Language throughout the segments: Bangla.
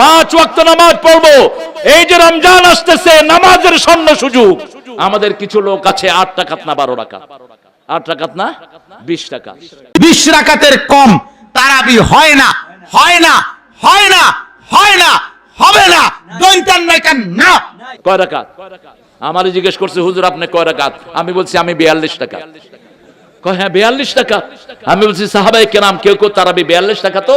পাঁচ ওয়াক্ত নামাজ পড়ব। এই যে রমজান আসতেছে নামাজের স্বর্ণ সুযোগ। আমাদের কিছু লোক আছে আট টাকাত না বারো টাকা আট টাকাত না? বিশ টাকা বিশ রাকাতের কম তারাবি হয় না হয় না হয় না হয় না হবে না দৈতান না। কয় রাকাত? আমারই জিজ্ঞেস করছে হুজুর আপনি কয় রাকাত? আমি বলছি আমি বিয়াল্লিশ টাকা। কয় হ্যাঁ বিয়াল্লিশ টাকা। আমি বলছি সাহাবাই কেরাম কেউ কেউ তারাবি বিয়াল্লিশ টাকা তো?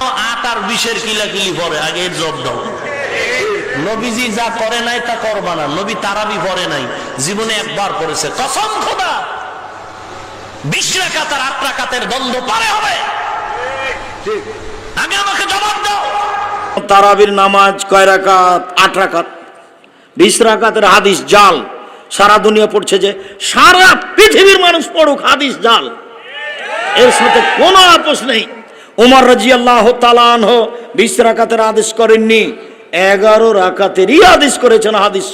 আট আর বিশের কিলাকিলি পরে আগের জব দাও। নবীজি যা করে নাই তা করবা না, নবী তারাবি পড়ে নাই, জীবনে একবার পড়েছে কসম খোদা! বিশ রাকাত আর আট রাকাতের দ্বন্দ্ব পারে হবে। আগে আমাকে জবাব দাও। তারাবির নামাজ কয় রাকাত? আট রাকাত। বিশ রাকাতের হাদিস জাল। সারা দুনিয়া পড়ছে যে সারা পৃথিবীর মানুষ পড়ুক হাদিস জাল। এর সাথে কোনো আপোষ নেই। উমর রাজি আল্লাহ তালান বিশ রাকাতের আদেশ করেননি, এগারো রাকাতেরই আদেশ করেছেন হাদিস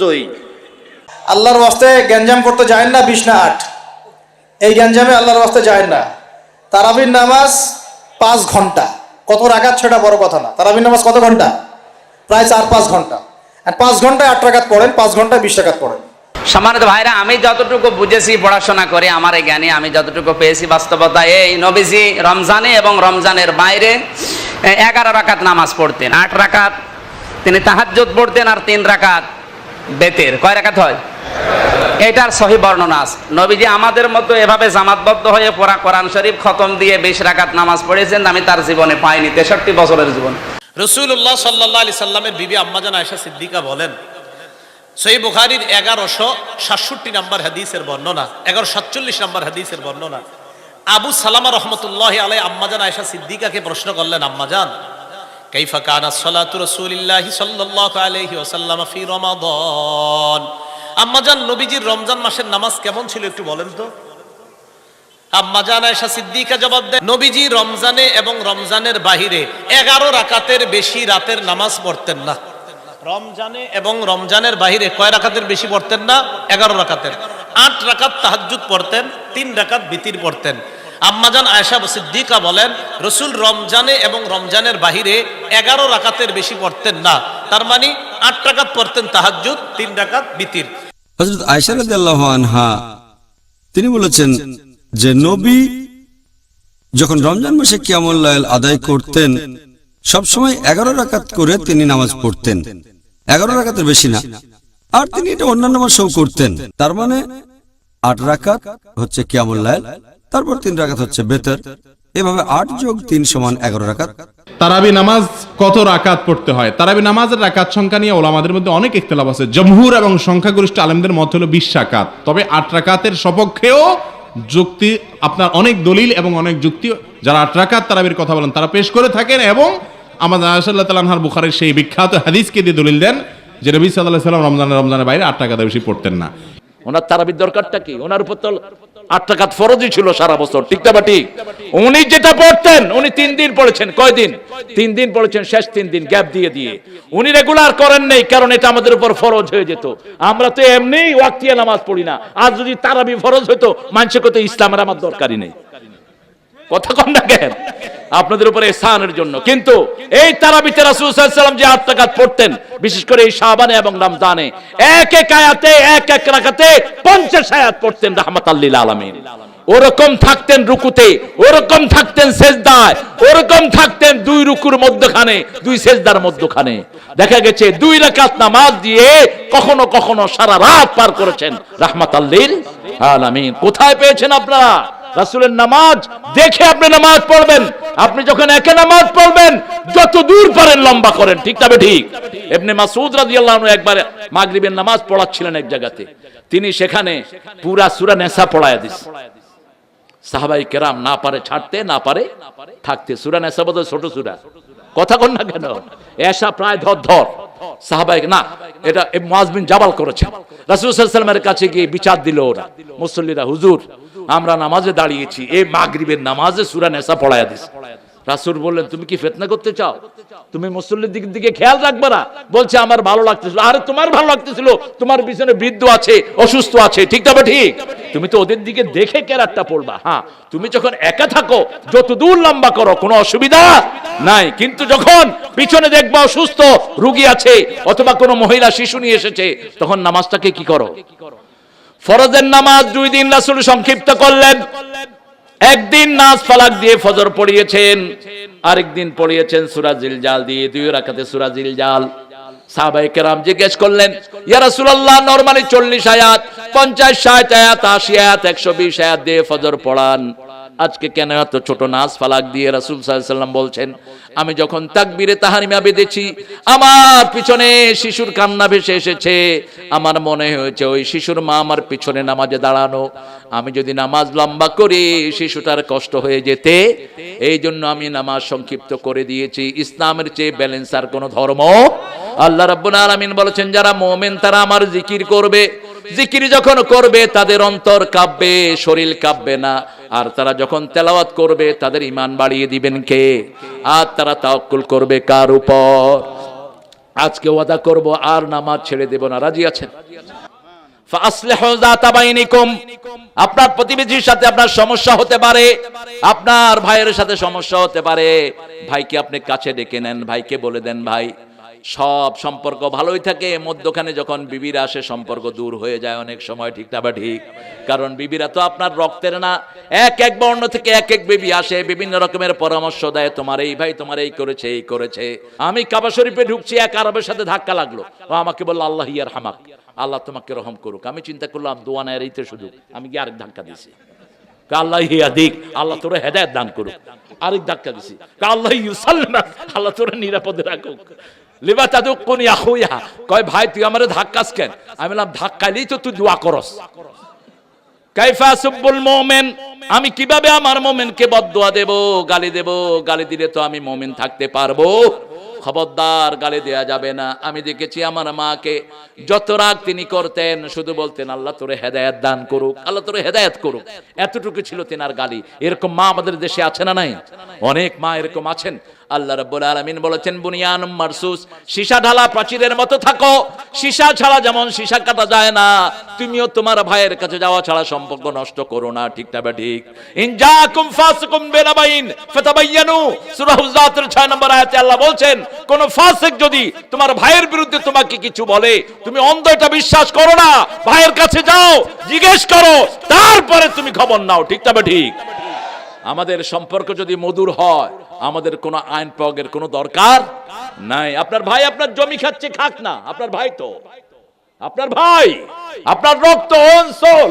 আল্লাহর ওয়াস্তে গ্যাঞ্জাম করতে যায় না বিশ না আট। এই গ্যাঞ্জামে আল্লাহর ওয়াস্তে যায় না। তারাবির নামাজ পাঁচ ঘণ্টা। কত রাকাত সেটা বড় কথা না। তারাবির নামাজ কত ঘণ্টা? প্রায় চার পাঁচ ঘণ্টা। আর পাঁচ ঘন্টায় আট রাকাত পড়েন, পাঁচ ঘন্টায় বিশ টাকাত পড়েন। সম্মানিত ভাইরা, আমি যতটুকু বুঝেছি পড়াশোনা করে, আমার এই জ্ঞানে আমি যতটুকু পেয়েছি বাস্তবতা, এই নবীজি রমজানে এবং রমজানের বাইরে এগারো রাকাত নামাজ পড়তেন। আট রাকাত, তিনি তাহাজ্জুদ পড়তেন আর তিন রাকাত বেতের। কয় রাকাত হয়? এটার সহি বর্ণনা আছে। নবীজি আমাদের মতো এভাবে জামাতবদ্ধ হয়ে পড়া কোরআন শরীফ খতম দিয়ে বিশ রাকাত নামাজ পড়েছেন, আমি তার জীবনে পাইনি, তেষট্টি বছরের জীবন। রসুল্লাহ সাল্লাহ আলি সাল্লামের বিবি আম্মাজান আয়সা সিদ্দিকা বলেন সই বুখারির এগারোশো সাতষট্টি নম্বর হাদিসের বর্ণনা এগারো সাতচল্লিশ নম্বর হাদিসের বর্ণনা। আবু সালামা রহমতুল্লাহ আলাই আম্মাজান আয়সা সিদ্দিকাকে প্রশ্ন করলেন আম্মাজান কাইফা কানা সালাতু রাসূলিল্লাহি সাল্লাল্লাহু আলাইহি ওয়াসাল্লাম ফি রমাদান? আম্মাজান নবীজির রমজান মাসের নামাজ কেমন ছিল একটু বলেন তো? আম্মাজান আয়েশা সিদ্দিকা জবাব দেন, নবীজি রমজানে এবং রমজানের বাহিরে এগারো রাকাতের বেশি রাতের নামাজ পড়তেন না। রমজানে এবং রমজানের বাহিরে কয় রাকাতের বেশি পড়তেন না? এগারো রাকাতের। আট রাকাত তাহাজ্জুদ পড়তেন, তিন রাকাত বিতির পড়তেন। আম্মাজান আয়েশা সিদ্দিকা বলেন, রসুল রমজানে এবং রমজানের বাহিরে এগারো রাকাতের বেশি পড়তেন না। তার মানে আট রাকাত পড়তেন তাহাজ্জুদ, তিন রাকাত বিতির। হজরত আয়সারদাল্লাহ আনহা, তিনি বলেছেন যে নবী যখন রমজান মাসে কিয়ামুল আদায় করতেন, সবসময় এগারো রাকাত করে তিনি নামাজ পড়তেন। এগারো রাকাতের বেশি না। আর তিনি এটা অন্যান্য মাসেও করতেন। তার মানে আট রাকাত হচ্ছে কিয়ামুল লাইল, তারপর তিন রাকাত হচ্ছে বেতর। এভাবে আট যোগ তিন সমান এগারো রাকাত। তারাবি নামাজ কত রাকাত পড়তে হয়? তারাবি নামাজের রাকাত সংখ্যা নিয়ে ওলামাদের মধ্যে অনেক ইখতলাফ আছে। জমহুর এবং সংখ্যাগরিষ্ঠ আলেমদের মত হলো বিশ রাকাত। তবে আট রাকাতের সপক্ষেও যুক্তি, আপনার অনেক দলিল এবং অনেক যুক্তি, যারা আট রাকাত তারাবির কথা বলেন, তারা পেশ করে থাকেন এবং আমাদের আসাল্লাহ তালাহার বুখারের সেই বিখ্যাত হাদিসকে দিয়ে দলিল দেন যে নবী সাল্লাহ সাল্লাম রমজানের রমজানের বাইরে আট টাকা বেশি পড়তেন না। ওনার তারাবির দরকারটা কি? ওনার উপর তো আট টাকাত ফরজই ছিল সারা বছর, ঠিক না উনি যেটা পড়তেন, উনি তিন দিন পড়েছেন কয়দিন তিন দিন পড়েছেন, শেষ তিন দিন, গ্যাপ দিয়ে দিয়ে। উনি রেগুলার করেন নেই, কারণ এটা আমাদের উপর ফরজ হয়ে যেত। আমরা তো এমনি ওয়াক্তিয়া নামাজ পড়ি না। আর যদি তারাবি ফরজ হতো মানুষের কত ইসলামের আমার দরকারই নেই। কথা কম না কেন? আপনাদের উপরে স্থানের জন্য। কিন্তু এই তারাবিতে রাসূল সাল্লাল্লাহু যে টাকাত পড়তেন, বিশেষ করে এই শাবানে এবং রমজানে, এক এক আয়াতে, এক এক রাকাতে 50 আয়াত পড়তেন রাহমাতাল লিল আলামিন। ওরকম থাকতেন রুকুতে, ওরকম থাকতেন সেজদায়, ওরকম থাকতেন দুই রুকুর মধ্যখানে, দুই সেজদার মধ্যখানে। দেখা গেছে দুই রাকাত নামাজ দিয়ে কখনো কখনো সারা রাত পার করেছেন রাহমাতাল লিল আলামিন। কোথায় পেয়েছেন আপনারা? রাসূলের নামাজ দেখে আপনি নামাজ পড়বেন। আপনি যখন একে নামাজ পড়বেন, যত দূর পারেন লম্বা করেন। ঠিক তবে ঠিক এমনি মাসুদ আনহু একবার মাগরিবের নামাজ পড়াচ্ছিলেন এক জায়গাতে। তিনি সেখানে পুরা সূরা নেসা পড়ায়া দিস। সাহাবাই কেরাম না পারে ছাড়তে, না পারে থাকতে। সূরা নেসা বোধহয় ছোট সূরা। কথা কন না কেন? এসা প্রায় ধর ধর। সাহাবাই না, এটা মাজবিন জাবাল করেছেন রাসুল সাল্লামের কাছে গিয়ে বিচার দিল ওরা। মুসল্লিরা, হুজুর আমরা নামাজে দাঁড়িয়েছি, এই মাগরিবের নামাজে সুরা নেশা পড়ায়া দিস রাসুল বললেন, তুমি কি ফেতনা করতে চাও? তুমি মুসল্লির দিক দিকে খেয়াল রাখবে না? বলছে, আমার ভালো লাগতেছিল। আরে, তোমার ভালো লাগতেছিল? তোমার পিছনে বৃদ্ধ আছে, অসুস্থ আছে, ঠিক তবে ঠিক? তুমি তো ওদের দিকে দেখে কেরারটা পড়বা। হ্যাঁ তুমি যখন একা থাকো যত দূর লম্বা করো, কোনো অসুবিধা নাই। কিন্তু যখন পিছনে দেখবা অসুস্থ, রুগী আছে, অথবা কোনো মহিলা শিশু নিয়ে এসেছে, তখন নামাজটাকে কি করো? ফরজের নামাজ দুই দিন রাসুল সংক্ষিপ্ত করলেন। একদিন নাচ ফালাক দিয়ে ফজর পড়িয়েছেন আরেকদিন পড়িয়েছেন সুরাজিল জাল দিয়ে দুই রাখাতে সুরাজিল জাল জিজ্ঞেস করলেন 40 আয়াত 50 60 আয়াত 80 আয়াত 120 আয়াত দিয়ে ফজর পড়ান। আজকে কেন এত ছোট নাচ ফালাক দিয়ে রাসূল সাল্লাম বলছেন? আমি যখন তাকবীরে তাহারিমা বেঁধেছি, আমার পিছনে শিশুর কান্না ভেসে এসেছে। আমার মনে হয়েছে ওই শিশুর মা আমার পিছনে নামাজে দাঁড়ানো। আমি যদি নামাজ লম্বা করি, শিশুটার কষ্ট হয়ে যেতে। এই জন্য আমি নামাজ সংক্ষিপ্ত করে দিয়েছি। ইসলামের চেয়ে ব্যালেন্স আর কোনো ধর্ম? আল্লাহ রাব্বুল আলামিন বলেছেন, যারা মোমেন তারা আমার জিকির করবে। জিকির যখন করবে, তাদের অন্তর কাঁপবে, শরীর কাঁপবে না। আর তারা যখন তেলাওয়াত করবে, তাদের ইমান বাড়িয়ে দিবেন কে? আর তারা তাওয়াক্কুল করবে কার উপর? আজকে ওয়াদা করব, আর নামাজ ছেড়ে দেব না। রাজি আছেন? আপনার প্রতিবেশীর সাথে আপনার সমস্যা হতে পারে। আপনার ভাইয়ের সাথে সমস্যা হতে পারে। ভাইকে আপনি কাছে ডেকে নেন, ভাইকে বলে দেন, ভাই। সব সম্পর্ক ভালোই থাকে, মধ্যখানে যখন বিবিরা আসে, সম্পর্ক দূর হয়ে যায় অনেক সময়, ঠিক না বা ঠিক? কারণ বিবিরা তো আপনার রক্তের না। এক এক বর্ণ থেকে এক এক বিবি আসে, বিভিন্ন রকমের পরামর্শ দেয়, তোমার এই ভাই, তোমার এই করেছে এই করেছে। আমি কাবা শরীফে ঢুকছি, এক আরবের সাথে ধাক্কা লাগল। ও আমাকে বলল, আল্লাহ ইয়ার হামাক আল্লাহ তোমাকে রহম করুক। আমি চিন্তা করলাম, দোয়া নেয় এইতে সুযোগ। আমি গিয়ে আরেক ধাক্কা দিছি কা আল্লাহ হিয়া দিক আল্লাহ তোরা দান করুক। আরেক ধাক্কা দিছি। আল্লাহ ইউসাল্লাম, আল্লাহ তোরা নিরাপদে রাখুক। লিবা কোন কয়, ভাই, তুই আমারে ধাক্কাস কেন? আমি বললাম, ধাক্কাইলেই তো তুই দোয়া করস। কাইফা সুব্বুল মোমেন, আমি কীভাবে আমার মোমেনকে বদদোয়া দেব, গালি দেব? গালি দিলে তো আমি মোমেন থাকতে পারব। খবরদার গালি দেয়া যাবে না। আমি দেখেছি আমার মাকে যত রাগ তিনি করতেন, শুধু বলতেন, আল্লাহ তোরে হেদায়ত দান করুক, আল্লাহ তোরে হেদায়ত করুক। এতটুকু ছিল তেনার গালি। এরকম মা আমাদের দেশে আছে না নাই? অনেক মা এরকম আছেন। আল্লাহ রাব্বুল আলামিন বলেছেন বুনিয়ান মারসুস, সীসা ঢালা প্রাচীরের মতো থাকো। সীসা ছাড়া যেমন সীসা কাটা যায় না, তুমিও তোমার ভাইয়ের কাছে যাওয়া ছাড়া সম্পর্ক নষ্ট করো না, ঠিক না ঠিক? ইন জাকুম ফাসিকুম বিনাবাইন ফাতাবায়ানু সূরা হুজরাতের 6 নম্বর আয়াতে আল্লাহ বলছেন, কোন ফাসিক যদি তোমার ভাইয়ের বিরুদ্ধে তোমাকে কিছু বলে, তুমি অন্ধ এটা বিশ্বাস করো না, ভাইয়ের কাছে যাও, জিজ্ঞেস করো, তারপরে তুমি খবর নাও, ঠিক না ঠিক? আমাদের সম্পর্ক যদি মধুর হয় আমাদের কোনো আইন প্রয়োগের কোনো দরকার নাই। আপনার ভাই আপনার জমি খাচ্ছে, খাক না। আপনার ভাই তো। আপনার ভাই, আপনার রক্ত, অঞ্চল।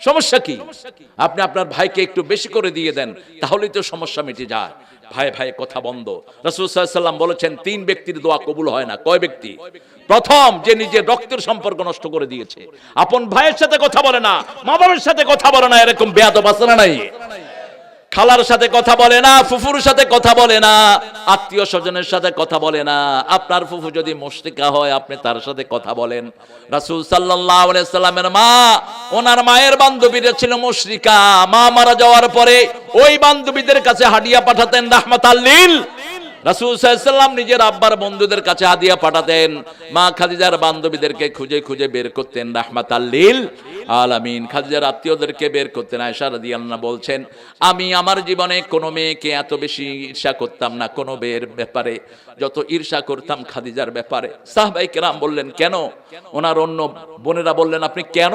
সমস্যা কি? আপনি আপনার ভাইকে একটু বেশি করে দিয়ে দেন, তাহলেই তো সমস্যা মিটে যায়। ভাই ভাই, কথা বন্ধ। রাসূল সাল্লাম বলেছেন, তিন ব্যক্তির দোয়া কবুল হয় না। কয় ব্যক্তি? প্রথম, যে নিজের রক্তের সম্পর্ক নষ্ট করে দিয়েছে। আপন ভাইয়ের সাথে কথা বলে না, মা বাবার সাথে কথা বলে না, এরকম বেয়াদব আছে না নাই? খালার সাথে কথা বলে না, ফুফুর সাথে কথা বলে না, আত্মীয় স্বজনের সাথে কথা বলে না। আপনার ফুফু যদি মুশরিকা হয়, আপনি তার সাথে কথা বলেন। রাসূল সাল্লামের মা, ওনার মায়ের বান্ধবীরা ছিল মুশরিকা। মা মারা যাওয়ার পরে ওই বান্ধবীদের কাছে হাদিয়া পাঠাতেন রাহমাতাল্লিল রাসূল সাল্লাম নিজের আব্বার বন্ধুদের কাছে হাদিয়া পাঠাতেন। মা খাদিজার বান্ধবীদেরকে খুঁজে খুঁজে বের করতেন রাহমাতাল্লিল আলামিন। খাদিজার আত্মীয়দেরকে বের করতেন, আয়েশা রাদিয়াল্লাহু বলছেন, আমি আমার জীবনে কোনো মেয়েকে এত বেশি ঈর্ষা করতাম না, কোনো মেয়ের ব্যাপারে। যত ঈর্ষা করতাম খাদিজার ব্যাপারে। সাহবাই কেরাম বললেন, কেন? ওনার অন্য বোনেরা বললেন, আপনি কেন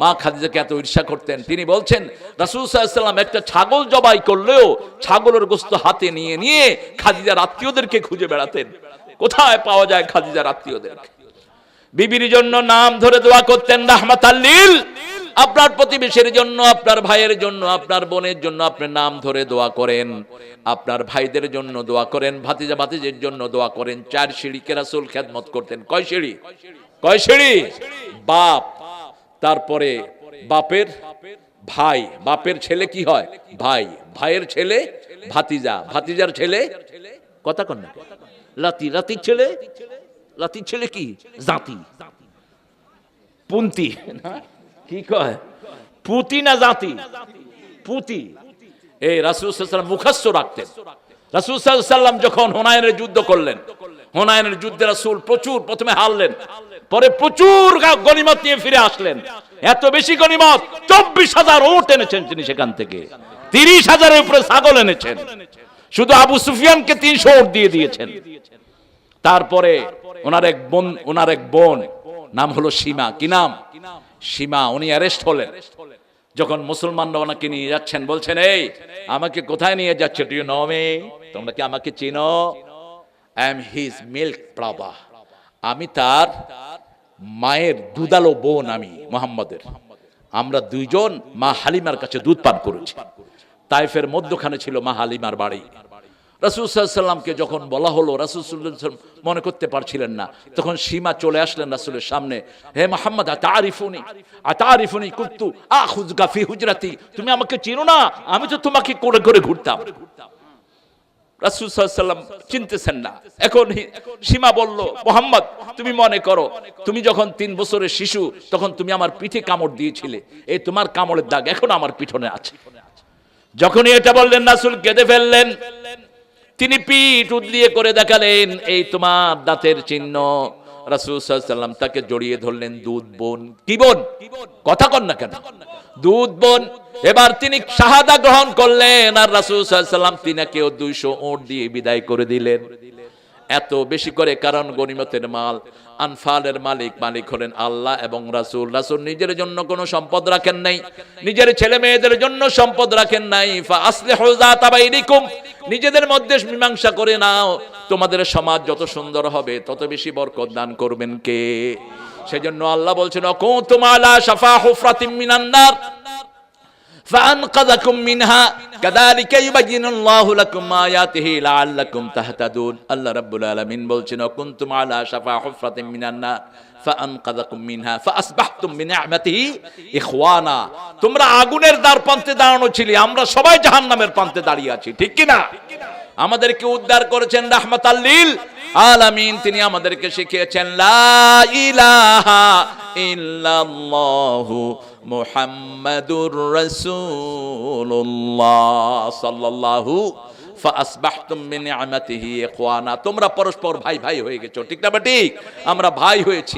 মা খাদিজাকে এত ঈর্ষা করতেন? তিনি বলছেন, রাসূল সাল্লাম একটা ছাগল জবাই করলেও ছাগলের গোস্ত হাতে নিয়ে নিয়ে খাদিজার আত্মীয়দেরকে খুঁজে বেড়াতেন। কোথায় পাওয়া যায় খাদিজার আত্মীয়দেরকে বিবির জন্য নাম ধরে দোয়া করতেন রাহমাতাল্লিল আপনার প্রতিবেশীর জন্য, আপনার ভাইয়ের জন্য, আপনার বোনের জন্য আপনার নাম ধরে দোয়া করেন। আপনার ভাইদের জন্য দোয়া করেন, ভাতিজা ভাতিজের জন্য দোয়া করেন। চার সিঁড়িকে রাসূল খেদমত করতেন। কয় সিঁড়ি? কয় সিঁড়ি? বাপ। তারপরে বাপের ভাই। বাপের ছেলে কি হয়? ভাই। ভাইয়ের ছেলে ভাতিজা। ভাতিজার ছেলে কথা কন না। লাতি লাতির ছেলে? লাতির ছেলে কি? জাতি। পুন্তি। কি কয়? পুতি না জাতি? পুতি। এই রাসুল সাল্লাম মুখাস্ত রাখতেন। রাসুল সাল্লাম যখন হোনায়নের যুদ্ধ করলেন, হোনায়নের যুদ্ধে রাসুল প্রচুর প্রথমে হারলেন, পরে প্রচুর গনিমত নিয়ে ফিরে আসলেন। এত বেশি গনিমত চব্বিশ হাজার ওট এনেছেন তিনি সেখান থেকে। তিরিশ হাজারের উপরে ছাগল এনেছেন। শুধু আবু সুফিয়ানকে তিনশো ওট দিয়ে দিয়েছেন। তারপরে ওনার এক বোন, ওনার এক বোন, নাম হলো সীমা। কি নাম? সীমা, উনি অ্যারেস্ট হলেন। যখন মুসলমানরা ওনাকে নিয়ে যাচ্ছেন, বলছেন, এই, আমাকে কোথায় নিয়ে যাচ্ছে? টু নো মি তোমরা কি আমাকে চিনো? আই এম হিজ মিল্ক প্রভা আমি তার মায়ের দুধালো বোন আমি, মোহাম্মদের। আমরা দুইজন মা হালিমার কাছে দুধ পান করেছি। তাইফের মধ্যখানে ছিল মা হালিমার বাড়ি। রাসুলসাল্লামকে যখন বলা হলো, রাসুল মনে করতে পারছিলেন না। তখন সীমা চলে আসলেন রাসুলের সামনে। হে মোহাম্মদ, আতারিফুনি আতারিফুনি কুত্তু আখুজগা ফি হুজরাতি। তুমি আমাকে চিনো না, আমি তো তোমাকে করে করে ঘুরতাম। রাসুল সাল্লাম চিনতেছেন না। এখন সীমা বলল, মোহাম্মদ, তুমি মনে করো, তুমি যখন তিন বছরের শিশু, তখন তুমি আমার পিঠে কামড় দিয়েছিলে। এই তোমার কামড়ের দাগ এখন আমার পিঠনে আছে। যখনই এটা বললেন, রাসুল কেঁদে ফেললেন। তিনি পিঠ উদলিয়ে করে দেখালেন, এই তোমার দাঁতের চিহ্ন। রাসুল সাল্লাম তাকে জড়িয়ে ধরলেন, দুধ বোন। কি বোন? কথা কন না কেন? দুধ বোন। এবার তিনি শাহাদা গ্রহণ করলেন আর রাসুল সাল্লাম তিনাকেও দুইশো ওট দিয়ে বিদায় করে দিলেন। এত বেশি করে কারণ গনিমতের মাল। আনফালের মালিক মালিক হলেন আল্লাহ এবং রাসূল। রাসূল নিজের জন্য কোনো সম্পদ রাখেন নাই, নিজের ছেলে মেয়েদের জন্য সম্পদ রাখেন নাই। যাতা নিজেদের মধ্যে মীমাংসা করে নাও। তোমাদের সমাজ যত সুন্দর হবে, তত বেশি বরকত দান করবেন কে? সেজন্য আল্লাহ বলছেন আলা শাফা হুফরাতিম فأنقذكم منها كذلك يبين الله لكم آياته لعلكم تهتدون الله رب العالمين বলছেন كنتم على شفا حفرة من النار فأنقذكم منها فأصبحتم بنعمته إخوانا তোমরা আগুনের দ্বার প্রান্তে দাঁড়ানো ছিলে আমরা সবাই জাহান্নামের প্রান্তে দাঁড়িয়ে আছি ঠিক কি না আমাদেরকে উদ্ধার করেছেন রাহমাতাল্লিল আলামিন তিনি আমাদেরকে শিখিয়েছেন লা ইলাহা ইল্লাল্লাহু মুহাম্মাদুর বিনিআমাতিহি ইখওয়ানা। তোমরা পরস্পর ভাই ভাই হয়ে গেছো, ঠিক না বা ঠিক? আমরা ভাই হয়েছি।